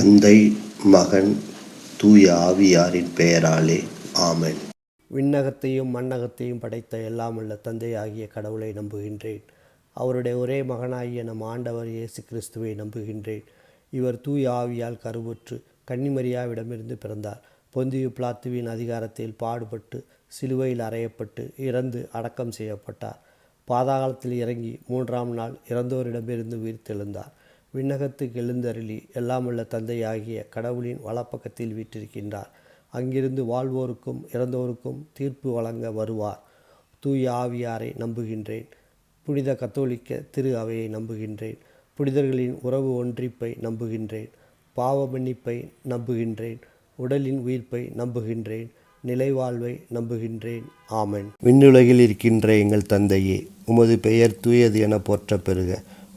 தந்தை மகன் தூய ஆவியாரின் பெயராலே ஆமன். விண்ணகத்தையும் மண்ணகத்தையும் படைத்த எல்லாம் உள்ள தந்தையாகிய கடவுளை நம்புகின்றேன். அவருடைய ஒரே மகனாகிய நம் ஆண்டவர் இயேசு கிறிஸ்துவை நம்புகின்றேன். இவர் தூய ஆவியால் கருவுற்று கன்னிமரியாவிடமிருந்து பிறந்தார். பொந்தியு பிளாத்துவின் அதிகாரத்தில் பாடுபட்டு சிலுவையில் அறையப்பட்டு இறந்து அடக்கம் செய்யப்பட்டார். பாதாளத்தில் இறங்கி மூன்றாம் நாள் இறந்தோரிடமிருந்து உயிர்த்தெழுந்தார் விண்ணகத்துக்கு எழுந்தருளி எல்லாமுள்ள தந்தையாகிய கடவுளின் வலப்பக்கத்தில் வீற்றிருக்கின்றார். அங்கிருந்து வாழ்வோருக்கும் இறந்தோருக்கும் தீர்ப்பு வழங்க வருவார். தூய ஆவியாரை நம்புகின்றேன். புனித கத்தோலிக்க திரு அவையை நம்புகின்றேன். புனிதர்களின் உறவு ஒன்றிப்பை நம்புகின்றேன். பாவ மன்னிப்பை நம்புகின்றேன். உடலின் உயிர்ப்பை நம்புகின்றேன். நிலைவாழ்வை நம்புகின்றேன். ஆமன். விண்ணுலகில் இருக்கின்ற எங்கள் தந்தையே உமது பெயர் தூயது என போற்ற பெறுக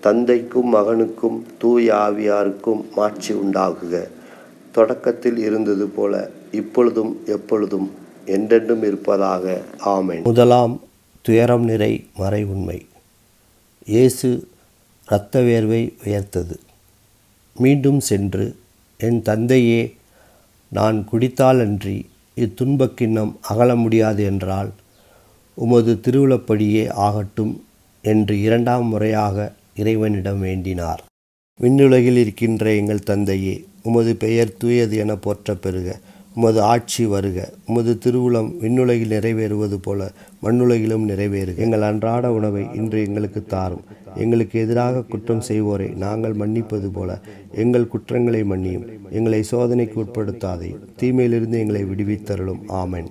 தந்தைக்கும் மகனுக்கும் தூய ஆவியாருக்கும் மாட்சி உண்டாகுக. தொடக்கத்தில் இருந்தது போல இப்பொழுதும் எப்பொழுதும் என்றென்றும் இருப்பதாக. ஆமேன். முதலாம் துயரம் நிறை மறை உண்மை. இயேசு இரத்த வேர்வை உயர்த்தது. மீண்டும் சென்று என் தந்தையே நான் குடித்தாலன்றி இத்துன்பக் கிண்ணம் அகல முடியாது என்றால் உமது திருவிழப்படியே ஆகட்டும் என்று இரண்டாம் முறையாக இறைவனிடம் வேண்டினார். விண்ணுலகில் இருக்கின்ற எங்கள் தந்தையே உமது பெயர் தூயது என போற்ற பெறுக உமது ஆட்சி வருக. உமது திருவுளம் விண்ணுலகில் நிறைவேறுவது போல மண்ணுலகிலும் நிறைவேறுக. எங்கள் அன்றாட உணவை இன்று எங்களுக்கு தாரும். எங்களுக்கு எதிராக குற்றம் செய்வோரை நாங்கள் மன்னிப்பது போல எங்கள் குற்றங்களை மன்னியும். எங்களை சோதனைக்கு உட்படுத்தாதே. தீமையிலிருந்து எங்களை விடுவித்தருளும். ஆமென்.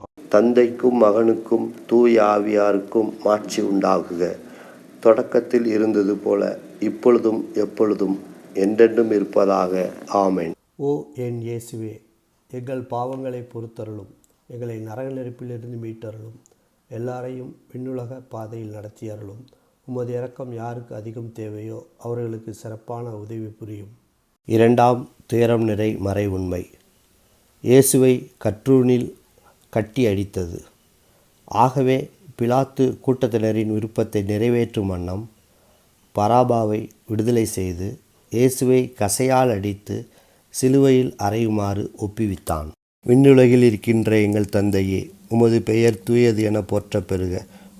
தந்தைக்கும் மகனுக்கும் தூய ஆவியாருக்கும் மாட்சி உண்டாகுக. தொடக்கத்தில் இருந்தது போல இப்பொழுதும் எப்பொழுதும் என்றென்றும் இருப்பதாக. ஆமேன். ஓ என் இயேசுவே எங்கள் பாவங்களை பொறுத்தருளும். எங்களை நரக நெருப்பிலிருந்து மீட்டருளும். எல்லாரையும் விண்ணுலக பாதையில் நடத்தி அருளும் உமது இறக்கம் யாருக்கு அதிகம் தேவையோ அவர்களுக்கு சிறப்பான உதவி புரியும். இரண்டாம் துயரம் நிறை மறை உண்மை. இயேசுவை கற்றூனில் கட்டி அடித்தது. ஆகவே பிலாத்து கூட்டத்தினரின் விருப்பத்தை நிறைவேற்றும் வண்ணம் பராபாவை விடுதலை செய்து இயேசுவை கசையால் அடித்து சிலுவையில் அறையுமாறு ஒப்புவித்தான். விண்ணுலகில் இருக்கின்ற எங்கள் தந்தையே உமது பெயர் தூயது என போற்ற பெறுக.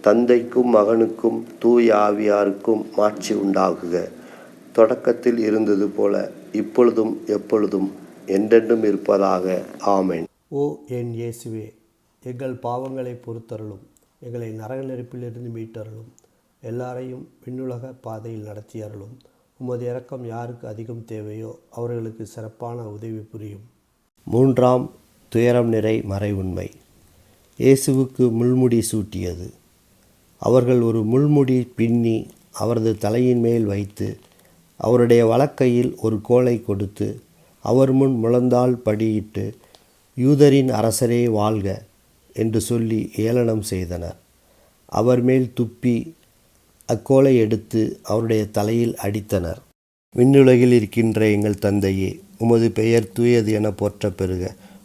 தந்தைக்கும் மகனுக்கும் தூய ஆவியாருக்கும் மாட்சி உண்டாகுக. தொடக்கத்தில் இருந்தது போல இப்பொழுதும் எப்பொழுதும் என்றென்றும் இருப்பதாக. ஆமேன். ஓ என் இயேசுவே எங்கள் பாவங்களை பொறுத்தருளும். எங்களை நரக நெருப்பிலிருந்து மீட்டருளும். எல்லாரையும் விண்ணுலக பாதையில் நடத்தி அருளும் உமது இறக்கம் யாருக்கு அதிகம் தேவையோ அவர்களுக்கு சிறப்பான உதவி புரியும். மூன்றாம் துயரம் நிறை மறை உண்மை இயேசுவுக்கு முள்முடி சூட்டியது. அவர்கள் ஒரு முள்முடி பின்னி அவரது தலையின் மேல் வைத்து அவருடைய வழக்கையில் ஒரு கோலை கொடுத்து அவர் முன் முழந்தால் படியிட்டு யூதரின் அரசரே வாழ்க என்று சொல்லி ஏளனம் செய்தனர். அவர் மேல் துப்பி அக்கோலை எடுத்து அவருடைய தலையில் அடித்தனர். விண்ணுலகில் இருக்கின்ற எங்கள் தந்தையே உமது பெயர் தூயது என போற்ற பெறுக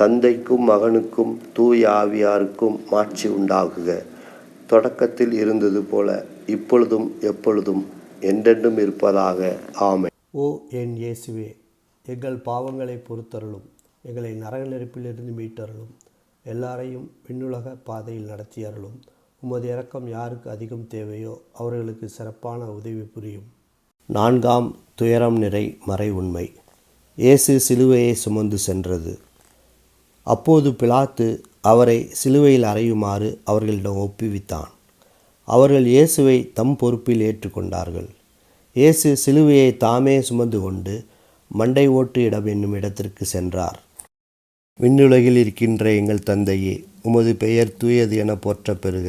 தந்தைக்கும் மகனுக்கும் தூய ஆவியாருக்கும் மாட்சி உண்டாகுக. தொடக்கத்தில் இருந்தது போல இப்பொழுதும் எப்பொழுதும் என்றென்றும் இருப்பதாக. ஆமை ஓ என் இயேசுவே எங்கள் பாவங்களை பொறுத்தருளும். எங்களை நரக நெருப்பிலிருந்து மீட்டருளும். எல்லாரையும் விண்ணுலக பாதையில் நடத்தி அருளும் உமது இறக்கம் யாருக்கு அதிகம் தேவையோ அவர்களுக்கு சிறப்பான உதவி புரியும். நான்காம் துயரம் நிறை மறை உண்மை. இயேசு சிலுவையை சுமந்து சென்றது. அப்போது பிலாத்து அவரை சிலுவையில் அறையுமாறு அவர்களிடம் ஒப்புவித்தான். அவர்கள் இயேசுவை தம் பொறுப்பில் ஏற்றுக்கொண்டார்கள். இயேசு சிலுவையை தாமே சுமந்து கொண்டு மண்டை ஓட்டு இடம் என்னும் இடத்திற்கு சென்றார். விண்ணுலகில் இருக்கின்ற எங்கள் தந்தையே உமது பெயர் தூயது என போற்ற பெறுக.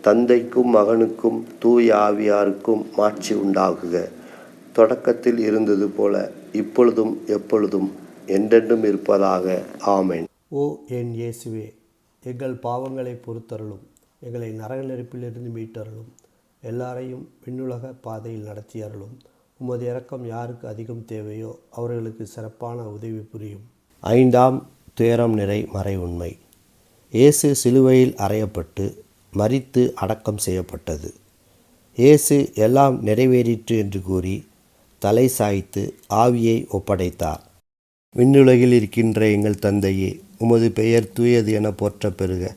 தந்தைக்கும் மகனுக்கும் தூய ஆவியாருக்கும் மாட்சி உண்டாகுக. தொடக்கத்தில் இருந்தது போல இப்பொழுதும் எப்பொழுதும் என்றென்றும் இருப்பதாக. ஆமென். ஓ என் இயேசுவே எங்கள் பாவங்களை பொறுத்தருளும். எங்களை நரக நெருப்பிலிருந்து மீட்டருளும். எல்லாரையும் விண்ணுலக பாதையில் நடத்தி அருளும் உமது இறக்கம் யாருக்கு அதிகம் தேவையோ அவர்களுக்கு சிறப்பான உதவி புரியும். ஐந்தாம் துயரம் நிறை மறை உண்மை. இயேசு சிலுவையில் அறையப்பட்டு மறித்து அடக்கம் செய்யப்பட்டது. இயேசு எல்லாம் நிறைவேறிற்று என்று கூறி தலை சாய்த்து ஆவியை ஒப்படைத்தார். விண்ணுலகில் இருக்கின்ற எங்கள் தந்தையே உமது பெயர் தூயது என போற்ற பெறுக.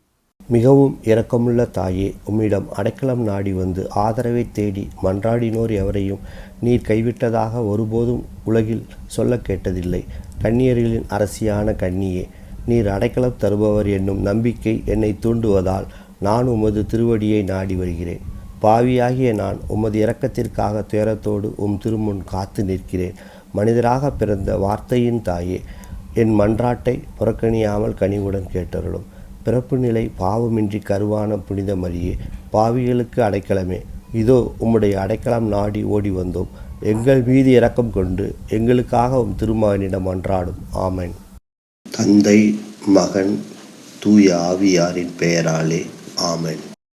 மிகவும் இரக்கமுள்ள தாயே உம்மிடம் அடைக்கலம் நாடி வந்து ஆதரவை தேடி மன்றாடினோர் எவரையும் நீர் கைவிட்டதாக ஒருபோதும் உலகில் சொல்ல கேட்டதில்லை. கன்னியர்களின் அரசியான கன்னியே நீர் அடைக்கலம் தருபவர் என்னும் நம்பிக்கை என்னை தூண்டுவதால் நான் உமது திருவடியை நாடி வருகிறேன். பாவியாகிய நான் உமது இரக்கத்திற்காக துயரத்தோடு உம் திருமுன் காத்து நிற்கிறேன். மனிதராக பிறந்த வார்த்தையின் தாயே என் மன்றாட்டை புறக்கணியாமல் கனிவுடன் கேட்டருளும். பிறப்பு நிலை பாவமின்றி கருவான புனித மரியே பாவிகளுக்கு அடைக்கலமே. இதோ உம்முடைய அடைக்கலம் நாடி ஓடி வந்தோம். எங்கள் மீது இரக்கம் கொண்டு எங்களுக்காக உம் திருமகனிடம் அன்றாடும். ஆமன். தந்தை மகன் தூய ஆவியாரின் பெயராலே ஆமன்.